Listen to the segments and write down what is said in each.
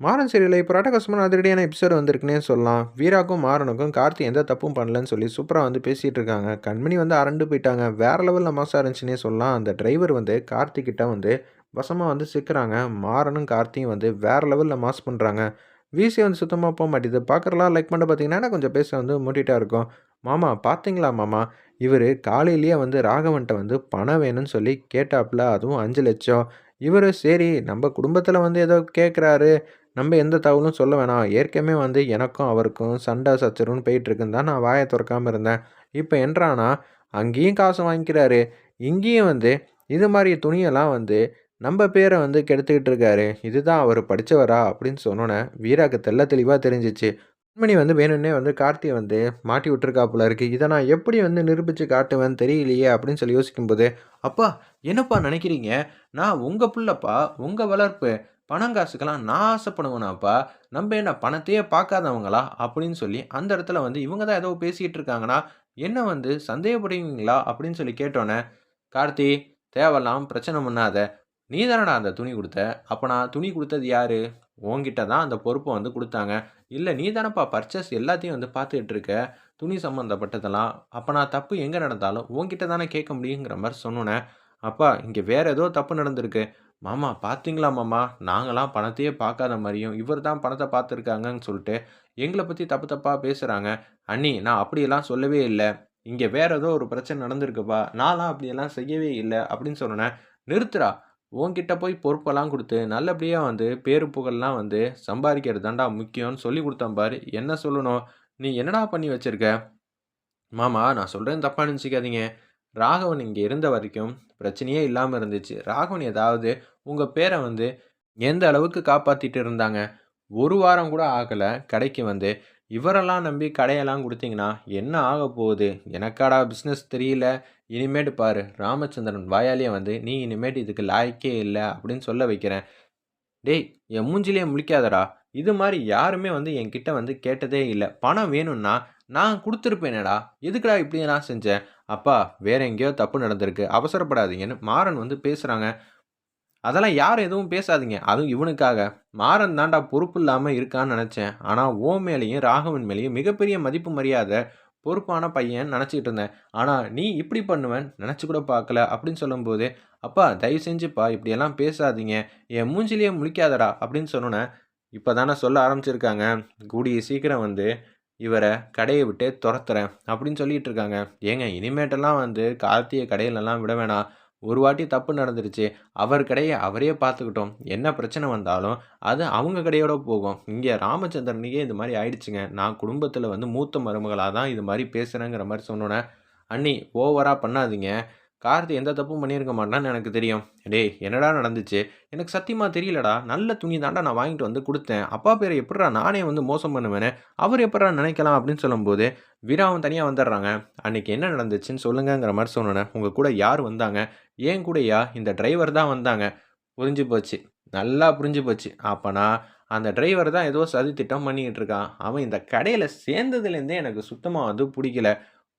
மாறன் சீரியலில் இப்போ ராட்டகாசமான அதிரடியான எபிசோடு வந்திருக்குன்னே சொல்லலாம். வீராக்கும் மாறனுக்கும் கார்த்தி எந்த தப்பும் பண்ணலன்னு சொல்லி சூப்பராக வந்து பேசிகிட்டு இருக்காங்க. கண்மணி வந்து அரண்டு போயிட்டாங்க. வேறு லெவலில் மாசாக இருந்துச்சுன்னே சொல்லலாம். அந்த டிரைவர் வந்து கார்த்திக்கிட்ட வந்து வசமாக வந்து சிக்கிறாங்க. மாறனும் கார்த்தியும் வந்து வேறு லெவலில் மாஸ் பண்ணுறாங்க வீசி வந்து சுத்தமாக போக மாட்டேது. பார்க்குறலாம் லைக் பண்ண பார்த்தீங்கன்னா கொஞ்சம் பேச வந்து மூட்டிகிட்டா இருக்கும். மாமா பார்த்தீங்களா மாமா? இவர் காலையிலேயே வந்து ராகவன்ட்ட வந்து பணம் வேணும்னு சொல்லி கேட்டாப்புல அதுவும் அஞ்சு லட்சம். இவர் சரி நம்ம குடும்பத்தில் வந்து ஏதோ கேட்குறாரு நம்ம எந்த தகவலும் சொல்ல வேணாம். ஏற்கனவே வந்து எனக்கும் அவருக்கும் சண்டை சச்சரவுன்னு போயிட்டுருக்குன்னு தான் நான் வாயை திறக்காமல் இருந்தேன். இப்போ என்றானா அங்கேயும் காசு வாங்கிக்கிறாரு. இங்கேயும் வந்து இது மாதிரி துணியெல்லாம் வந்து நம்ம பேரை வந்து கெடுத்துக்கிட்டு இருக்காரு. இதுதான் அவர் படித்தவரா அப்படின்னு சொன்னோன்னே வீராக்கு தெல்ல தெளிவாக தெரிஞ்சிச்சு. கண்மணி வந்து வேணும்னே வந்து கார்த்தியை வந்து மாட்டி விட்டுருக்காப்புல இருக்குது இதை நான் எப்படி வந்து நிரூபித்து காட்டுவேன்னு தெரியலையே அப்படின்னு சொல்லி யோசிக்கும்போது அப்பா என்னப்பா நினைக்கிறீங்க? நான் உங்கள் பிள்ளைப்பா உங்கள் வளர்ப்பு பணம் காசுக்கெல்லாம் நான் ஆசைப்படுவேனாப்பா? நம்ம என்ன பணத்தையே பார்க்காதவங்களா? அப்படின்னு சொல்லி அந்த இடத்துல வந்து இவங்க தான் ஏதோ பேசிக்கிட்டு இருக்காங்கன்னா என்ன வந்து சந்தேகப்படுவீங்களா அப்படின்னு சொல்லி கேட்டோன்னே கார்த்தி தேவையில்லாம் பிரச்சனை பண்ணாத. நீ தானடா அந்த துணி கொடுத்த? அப்போ நான் துணி கொடுத்தது யாரு? உன்கிட்ட தான் அந்த பொறுப்பை வந்து கொடுத்தாங்க. இல்லை நீ தானப்பா பர்ச்சேஸ் எல்லாத்தையும் வந்து பார்த்துக்கிட்டு இருக்க. துணி சம்மந்தப்பட்டதெல்லாம் அப்போ நான் தப்பு எங்கே நடந்தாலும் உன்கிட்ட தானே கேட்க முடியுங்கிற மாதிரி சொன்னோன்னே அப்பா இங்கே வேறு ஏதோ தப்பு நடந்திருக்கு. மாமா பார்த்தீங்களா மாமா? நாங்களாம் பணத்தையே பார்க்காத மாதிரியும் இவர் தான் பணத்தை பார்த்துருக்காங்கன்னு சொல்லிட்டு எங்களை பற்றி தப்பு தப்பாக பேசுகிறாங்க அண்ணி நான் அப்படியெல்லாம் சொல்லவே இல்லை. இங்கே வேறு ஏதோ ஒரு பிரச்சனை நடந்திருக்குப்பா. நான்லாம் அப்படியெல்லாம் செய்யவே இல்லை அப்படின்னு சொன்னேன் நிறுத்துறா உன்கிட்ட போய் பொறுப்பெல்லாம் கொடுத்து நல்லபடியாக வந்து பேரு புகழ்லாம் வந்து சம்பாதிக்கிறது தாண்டா முக்கியம்னு சொல்லி கொடுத்தேன் பாரு. என்ன சொல்லணும்? நீ என்னடா பண்ணி வச்சிருக்க? மாமா நான் சொல்கிறேன் தப்பாக நினச்சிக்காதீங்க. ராகவன் இங்கே இருந்த வரைக்கும் பிரச்சனையே இல்லாமல் இருந்துச்சு. ராகவன் ஏதாவது உங்கள் பேரை வந்து எந்த அளவுக்கு காப்பாற்றிட்டு இருந்தாங்க? ஒரு வாரம் கூட ஆகலை. கடைக்கு வந்து இவரெல்லாம் நம்பி கடையெல்லாம் கொடுத்தீங்கன்னா என்ன ஆக போகுது? எனக்காடா பிஸ்னஸ் தெரியல. இனிமேட்டு பாரு ராமச்சந்திரன் வாயாலேயே வந்து நீ இனிமேட்டு இதுக்கு லாய்க்கே இல்லை அப்படின்னு சொல்ல வைக்கிறேன். டேய் என் மூஞ்சிலேயே முழிக்காதடா. இது மாதிரி யாருமே வந்து என்கிட்ட வந்து கேட்டதே இல்லை. பணம் வேணும்னா நான் கொடுத்துருப்பேனேடா. எதுக்குடா இப்படி நான் செஞ்சேன் அப்பா வேற எங்கேயோ தப்பு நடந்திருக்கு. அவசரப்படாதீங்கன்னு மாறன் வந்து பேசுகிறாங்க அதெல்லாம் யாரும் எதுவும் பேசாதீங்க. அதுவும் இவனுக்காக. மாறன் தாண்டா பொறுப்பு இல்லாமல் இருக்கான்னு நினச்சேன். ஆனால் ஓ மேலேயும் ராகவன் மேலேயும் மிகப்பெரிய மதிப்பு மரியாதை பொறுப்பான பையன் நினச்சிக்கிட்டு இருந்தேன். ஆனால் நீ இப்படி பண்ணுவேன் நினச்சி கூட பார்க்கல அப்படின்னு சொல்லும்போது அப்பா தயவு செஞ்சுப்பா இப்படியெல்லாம் பேசாதீங்க. என் மூஞ்சிலேயே முழிக்காதடா அப்படின்னு சொன்னோன்னே இப்போ தானே சொல்ல ஆரம்பிச்சிருக்காங்க. கூடிய சீக்கிரம் வந்து இவரை கடையை விட்டு துரத்துறேன் அப்படின்னு சொல்லிட்டு இருக்காங்க. ஏங்க இனிமேட்டெல்லாம் வந்து கார்த்தியை கடையிலலாம் விட வேணாம். ஒரு வாட்டி தப்பு நடந்துருச்சு அவர் கடையை அவரே பார்த்துக்கிட்டோம். என்ன பிரச்சனை வந்தாலும் அது அவங்க கடையோட போகும். இங்கே ராமச்சந்திரனுக்கே இது மாதிரி ஆயிடுச்சுங்க. நான் குடும்பத்தில் வந்து மூத்த மருமகளாக தான் இது மாதிரி பேசுகிறேங்கிற மாதிரி சொன்னோன்னே அண்ணி ஓவராக பண்ணாதீங்க. கார்த்தி எந்த தப்பும் பண்ணியிருக்க மாட்டான்னு எனக்கு தெரியும். டேய் என்னடா நடந்துச்சு? எனக்கு சத்தியமாக தெரியலடா. நல்ல துணி தாண்டா நான் வாங்கிட்டு வந்து கொடுத்தேன். அப்பா பேரை எப்படா நானே வந்து மோசம் பண்ணுவேன்னு அவர் எப்படா நினைக்கலாம் அப்படின்னு சொல்லும்போது வீராவும் தனியாக வந்துடுறாங்க. அன்றைக்கி என்ன நடந்துச்சுன்னு சொல்லுங்கங்கிற மாதிரி சொன்னேன் உங்கள் கூட யார் வந்தாங்க? ஏன் கூடயா? இந்த டிரைவர் தான் வந்தாங்க. புரிஞ்சு போச்சு. நல்லா புரிஞ்சு போச்சு. அப்போனா அந்த டிரைவர் தான் ஏதோ சதி திட்டம் பண்ணிக்கிட்டு இருக்கான். அவன் இந்த கடையில் சேர்ந்ததுலேருந்தே எனக்கு சுத்தமாக வந்து பிடிக்கல.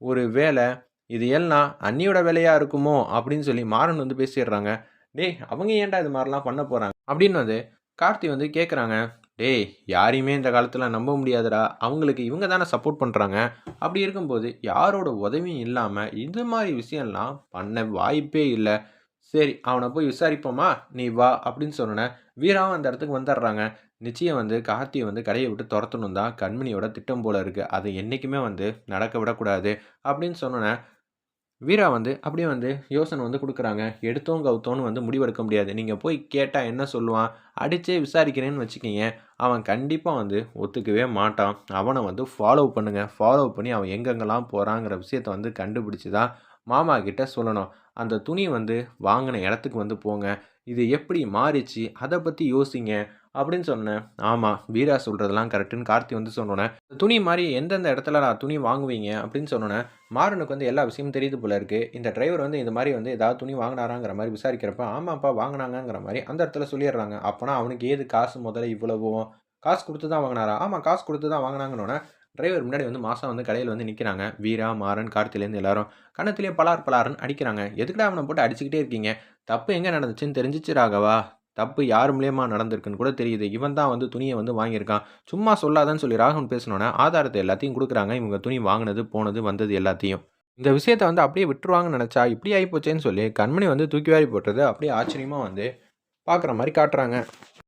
ஒரு வேலை இது எல்லாம் அண்ணியோட வேலையாக இருக்குமோ அப்படின்னு சொல்லி மாறன் வந்து பேசிடுறாங்க. டேய் அவங்க ஏன்டா இது மாதிரிலாம் பண்ண போகிறாங்க அப்படின்னு வந்து கார்த்தி வந்து கேட்குறாங்க டேய் யாரையுமே இந்த காலத்தில் நம்ப முடியாதுடா. அவங்களுக்கு இவங்க தானே சப்போர்ட் பண்ணுறாங்க அப்படி இருக்கும்போது யாரோட உதவியும் இல்லாமல் இது மாதிரி விஷயம்லாம் பண்ண வாய்ப்பே இல்லை. சரி அவனை போய் விசாரிப்போமா? நீ வா அப்படின்னு சொன்னேன் வீராவும் அந்த இடத்துக்கு வந்துடுறாங்க. நிச்சயம் வந்து கார்த்தியை வந்து கடையை விட்டு துரத்தணும் தான் கண்மணியோட திட்டம் போல இருக்குது அது என்றைக்குமே வந்து நடக்க விடக்கூடாது அப்படின்னு சொன்னோன்னே வீரா வந்து அப்படியே வந்து யோசனை வந்து கொடுக்குறாங்க. எடுத்தோம் கவுத்தோன்னு வந்து முடிவெடுக்க முடியாது. நீங்கள் போய் கேட்டால் என்ன சொல்லுவான்? அடித்தே விசாரிக்கிறேன்னு வச்சுக்கிங்க. அவன் கண்டிப்பாக வந்து ஒத்துக்கவே மாட்டான். அவனை வந்து ஃபாலோ பண்ணுங்கள் ஃபாலோ பண்ணி அவன் எங்கெங்கெல்லாம் போகிறாங்கிற விஷயத்த வந்து கண்டுபிடிச்சி தான் மாமா கிட்ட சொல்லணும். அந்த துணி வந்து வாங்கின இடத்துக்கு வந்து போங்க. இது எப்படி மாறிச்சு? அதை பற்றி யோசிங்க. அப்படின்னு சொன்னேன். ஆமாம் வீரா சொல்கிறதெல்லாம் கரெக்டுன்னு கார்த்தி வந்து சொன்னோன்னே துணி மாதிரி எந்தெந்த இடத்துல நான் துணி வாங்குவீங்க அப்படின்னு சொன்னோன்னே மாறனுக்கு வந்து எல்லா விஷயமும் தெரியுது போல இருக்குது இந்த டிரைவர் வந்து இந்த மாதிரி வந்து ஏதாவது துணி வாங்கினாராங்கிற மாதிரி விசாரிக்கிறப்ப ஆமாப்பா வாங்கினாங்கங்கிற மாதிரி அந்த இடத்துல சொல்லிடுறாங்க. அப்போனா அவனுக்கு ஏது காசு முதல்ல இவ்வளவும் காசு கொடுத்து தான் வாங்கினாரா? ஆமாம் காசு கொடுத்து தான் வாங்கினாங்கன்னொன்னே டிரைவர் முன்னாடி வந்து மாதம் வந்து கடையில் வந்து நிற்கிறாங்க வீரா மாறன் கார்த்திலேருந்து எல்லாரும் கணத்திலே பலார் பலாருன்னு அடிக்கிறாங்க. எதுக்குடா அவனை போட்டு அடிச்சுக்கிட்டே இருக்கீங்க? தப்பு எங்கே நடந்துச்சுன்னு தெரிஞ்சிச்சு ராகவா? தப்பு யார் மூலியமா நடந்திருக்குன்னு கூட தெரியுது. இவன் தான் வந்து துணியை வந்து வாங்கியிருக்கான். சும்மா சொல்லாதன்னு சொல்லி ராகவன் பேசினோன்னே ஆதாரத்தை எல்லாத்தையும் கொடுக்குறாங்க இவங்க துணி வாங்கினது போனது, வந்தது எல்லாத்தையும். இந்த விஷயத்த வந்து அப்படியே விட்டுருவாங்கன்னு நினச்சா இப்படி ஆயிப்போச்சேன்னு சொல்லி கண்மணி வந்து தூக்கி வாரி போட்டது அப்படியே ஆச்சரியமாக வந்து பார்க்குற மாதிரி காட்டுறாங்க.